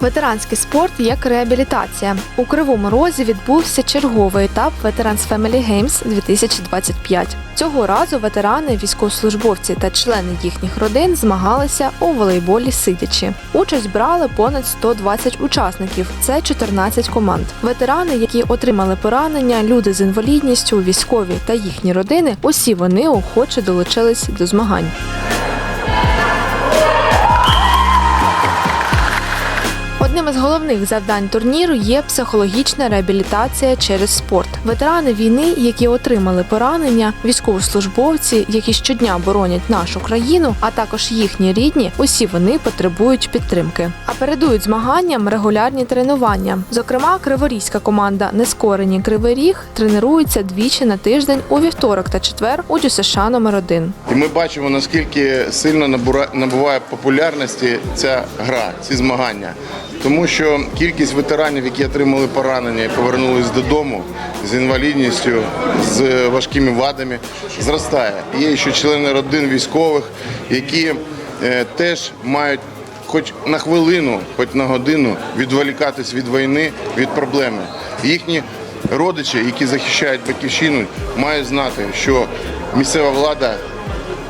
Ветеранський спорт як реабілітація. У Кривому Розі відбувся черговий етап Veterans Family Games 2025. Цього разу ветерани, військовослужбовці та члени їхніх родин змагалися у волейболі сидячи. Участь брали понад 120 учасників. Це 14 команд. Ветерани, які отримали поранення, люди з інвалідністю, військові та їхні родини. Усі вони охоче долучились до змагань. Одним із головних завдань турніру є психологічна реабілітація через спорт. Ветерани війни, які отримали поранення, військовослужбовці, які щодня боронять нашу країну, а також їхні рідні, усі вони потребують підтримки. А передують змаганням регулярні тренування. Зокрема, криворізька команда Нескорені Кривий Ріг тренується двічі на тиждень у вівторок та четвер у ДЮСШ номер 1 І ми бачимо, наскільки сильно набуває популярності ця гра, ці змагання. Тому що кількість ветеранів, які отримали поранення і повернулись додому з інвалідністю, з важкими вадами, зростає. Є ще члени родин військових, які е, теж мають хоч на хвилину, хоч на годину відволікатись від війни, від проблеми. Їхні родичі, які захищають батьківщину, мають знати, що місцева влада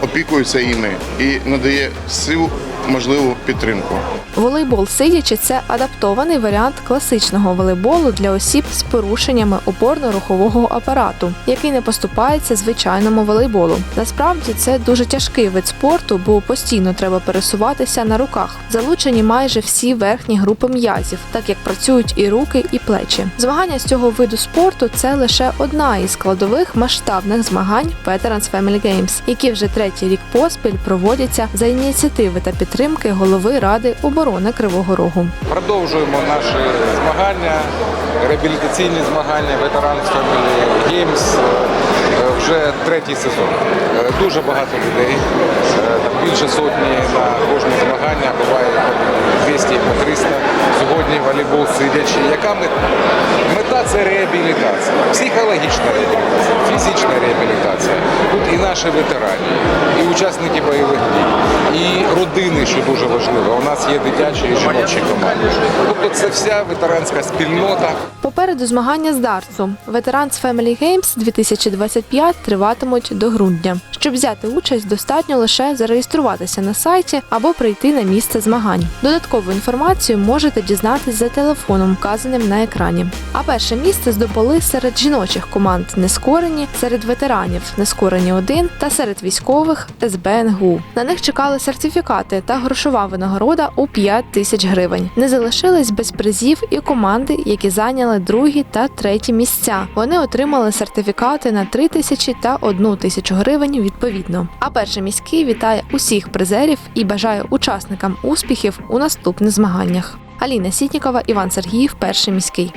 опікується іми і надає всю можливу підтримку. Волейбол сидячи це адаптований варіант класичного волейболу для осіб з порушеннями опорно-рухового апарату, який не поступається звичайному волейболу. Насправді це дуже тяжкий вид спорту, бо постійно треба пересуватися на руках. Залучені майже всі верхні групи м'язів, так як працюють і руки, і плечі. Змагання з цього виду спорту це лише одна із складових масштабних змагань Veterans Family Games, які вже третій рік поспіль проводяться за ініціативи та підтримки голови ради оборони Кривого Рогу. Продовжуємо наші змагання, реабілітаційні змагання ветеран Family Games. Е, Вже третій сезон. Е, Дуже багато людей, е, більше сотні на кожні змагання, буває 200, по 300. Сьогодні волейбол сидячи. Яка мета? Мета це реабілітація, психологічна реабілітація, фізична реабілітація. Тут і наші ветерані, і учасники бойових дій, і родини, що дуже важливо. У нас є дитячі і жіночі команди. Тобто це вся ветеранська спільнота. Попереду змагання з дартсу. Veterans Family Games 2025 триватимуть до грудня. Щоб взяти участь, достатньо лише зареєструватися на сайті або прийти на місце змагань. Додаткову інформацію можете дізнатись за телефоном, вказаним на екрані. А перше місце здобули серед жіночих команд Нескорені, серед ветеранів Нескорені 1 та серед військових СБ НГУ. На них чекали сертифікати та грошова винагорода у 5 тисяч гривень. Не залишились без призів і команди, які зайняли другі та треті місця. Вони отримали сертифікати на 3 тисячі та 1 тисячу гривень відповідно. А перший міський вітає усіх призерів і бажає учасникам успіхів у наступних змаганнях. Аліна Сітнікова, Іван Сергіїв, перший міський.